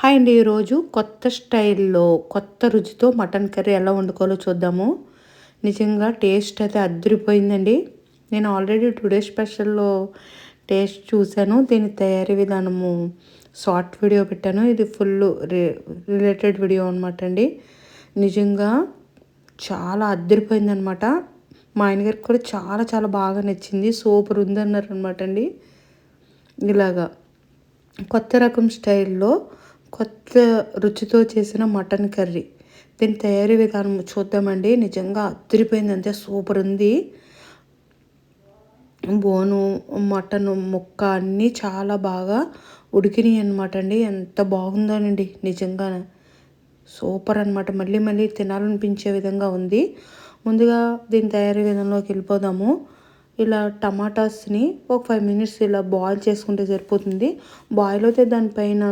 Hi అండి ఈరోజు కొత్త స్టైల్లో కొత్త రుచితో మటన్ కర్రీ ఎలా వండుకోవాలో చూద్దాము. నిజంగా టేస్ట్ అయితే అద్దరిపోయిందండి. నేను ఆల్రెడీ టుడే స్పెషల్లో టేస్ట్ చూశాను. దీని తయారీ విధానము షార్ట్ వీడియో పెట్టాను. ఇది ఫుల్ రిలేటెడ్ వీడియో అనమాట అండి. నిజంగా చాలా అద్దరిపోయిందనమాట మా ఆయనగారికి కూడా చాలా చాలా బాగా నచ్చింది. సూపర్ ఉందన్నారు అనమాట అండి. ఇలాగా కొత్త రకం స్టైల్లో కొత్త రుచితో చేసిన మటన్ కర్రీ. దీని తయారీ విధానం చూద్దామండి. నిజంగా అద్దరిపోయింది అంతే సూపర్ ఉంది. బోను మటన్ ముక్క అన్నీ చాలా బాగా ఉడికినాయి అనమాట అండి. ఎంత బాగుందోనండి. నిజంగా సూపర్ అనమాట మళ్ళీ మళ్ళీ తినాలనిపించే విధంగా ఉంది. ముందుగా దీని తయారీ విధానంలోకి వెళ్ళిపోదాము. ఇలా టమాటాస్ని ఒక ఫైవ్ మినిట్స్ ఇలా బాయిల్ చేసుకుంటే సరిపోతుంది. బాయిల్ అయితే దానిపైన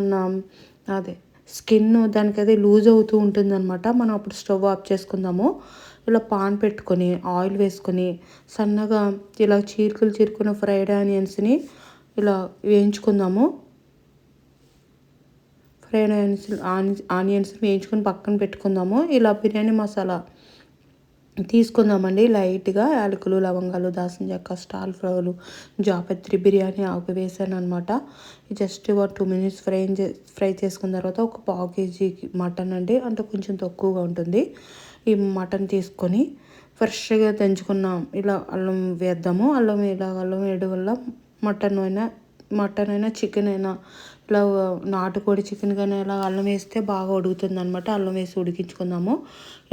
అదే. స్కిన్ దానికైతే లూజ్ అవుతూ ఉంటుందన్నమాట. మనం అప్పుడు స్టవ్ ఆఫ్ చేసుకుందాము. ఇలా పాన్ పెట్టుకొని ఆయిల్ వేసుకొని సన్నగా ఇలా చీరుకులు చీరుకున్న ఫ్రైడ్ ఆనియన్స్ని ఇలా వేయించుకుందాము. ఫ్రైడ్ ఆనియన్స్ ఆనియన్స్ వేయించుకొని పక్కన పెట్టుకుందాము. ఇలా బిర్యానీ మసాలా తీసుకుందామండి. లైట్గా యాలకులు లవంగాలు దాసిన చెక్క స్టాల్ ఫ్లవర్లు జాపత్రి బిర్యానీ ఆకు వేసాను అనమాట జస్ట్ ఒక టూ మినిట్స్ ఫ్రై ఫ్రై చేసుకున్న తర్వాత ఒక పావు కేజీ మటన్ అండి. అంటే కొంచెం తక్కువగా ఉంటుంది. ఈ మటన్ తీసుకొని ఫ్రెష్గా తెంచుకున్నాం ఇలా అల్లం వేద్దాము. అల్లం ఇలా అల్లం వేయడం వల్ల మటన్ అయినా మటన్ అయినా చికెన్ అయినా ఇట్లా నాటుకోడి చికెన్ కానీ ఇలా అల్లం వేస్తే బాగా ఉడుకుతుంది అనమాట అల్లం వేసి ఉడికించుకుందాము.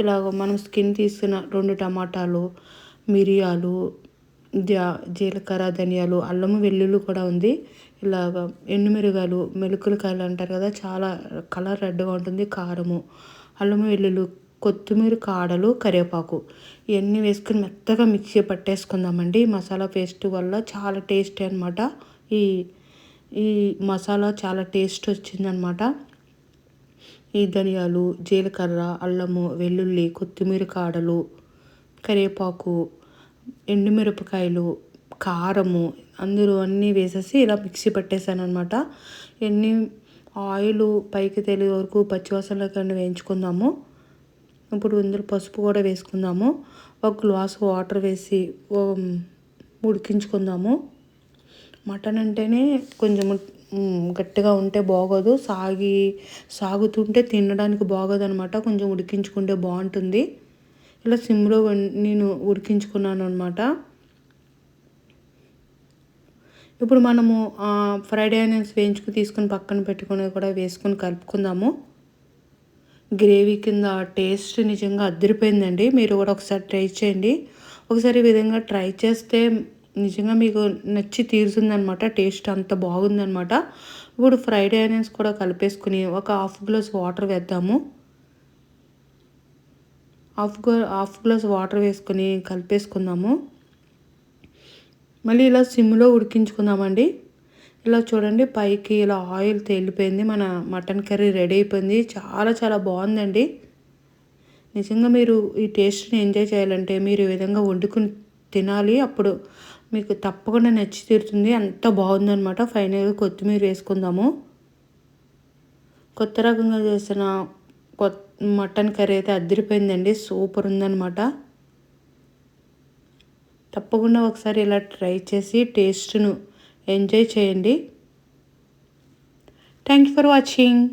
ఇలాగ మనం స్కిన్ తీసుకున్న రెండు టమాటాలు మిరియాలు జీలకర్ర ధనియాలు అల్లము వెల్లుల్లి కూడా ఉంది. ఇలాగ ఎండుమిరగాయలు మెలుకులకాయలు అంటారు కదా చాలా కలర్ రెడ్గా ఉంటుంది. కారము అల్లము వెల్లుల్లి కొత్తిమీర కాడలు కరివేపాకు ఇవన్నీ వేసుకుని మెత్తగా మిక్సీ పట్టేసుకుందామండి. మసాలా పేస్ట్ వల్ల చాలా టేస్ట్ అనమాట ఈ ఈ మసాలా చాలా టేస్ట్ వచ్చిందనమాట. ఈ ధనియాలు జీలకర్ర అల్లము వెల్లుల్లి కొత్తిమీర కాడలు కరివేపాకు ఎండుమిరపకాయలు కారము అందరూ అన్నీ వేసేసి ఇలా మిక్సీ పట్టేశాను అనమాట ఎన్ని ఆయిల్ పైకి తెలియ వరకు పచ్చివాసన కానీ వేయించుకుందాము. ఇప్పుడు ఇందులో పసుపు కూడా వేసుకుందాము. ఒక గ్లాస్ వాటర్ వేసి ఉడికించుకుందాము. మటన్ అంటేనే కొంచెం గట్టిగా ఉంటే బాగోదు. సాగి సాగుతుంటే తినడానికి బాగోదు అనమాట కొంచెం ఉడికించుకుంటే బాగుంటుంది. ఇలా సిమ్లో నేను ఉడికించుకున్నాను అనమాట ఇప్పుడు మనము ఫ్రైడ్ ఆనియన్స్ వేయించుకు తీసుకుని పక్కన పెట్టుకుని కూడా వేసుకొని కలుపుకుందాము. గ్రేవీ కింద టేస్ట్ నిజంగా అద్దరిపోయిందండి మీరు కూడా ఒకసారి ట్రై చేయండి. ఒకసారి ఈ విధంగా ట్రై చేస్తే నిజంగా మీకు నచ్చి తీరుతుందనమాట టేస్ట్ అంత బాగుందనమాట ఇప్పుడు ఫ్రైడ్ ఆనియన్స్ కూడా కలిపేసుకుని ఒక హాఫ్ గ్లాస్ వాటర్ వేద్దాము. హాఫ్ హాఫ్ గ్లాస్ వాటర్ వేసుకొని కలిపేసుకుందాము. మళ్ళీ ఇలా సిమ్లో ఉడికించుకుందామండి. ఇలా చూడండి పైకి ఇలా ఆయిల్ తేలిపోయింది మన మటన్ కర్రీ రెడీ అయిపోయింది. చాలా చాలా బాగుందండి. నిజంగా మీరు ఈ టేస్ట్ని ఎంజాయ్ చేయాలంటే మీరు ఈ విధంగా వండుకుని తినాలి. అప్పుడు మీకు తప్పకుండా నచ్చి తీరుతుంది. అంత బాగుందనమాట ఫైనల్గా కొత్తిమీర వేసుకుందాము. కొత్త రకంగా చేసిన కొత్త మటన్ కర్రీ అయితే అద్దరిపోయిందండి సూపర్ ఉందనమాట తప్పకుండా ఒకసారి ఇలా ట్రై చేసి టేస్ట్ను ఎంజాయ్ చేయండి. Thank you for watching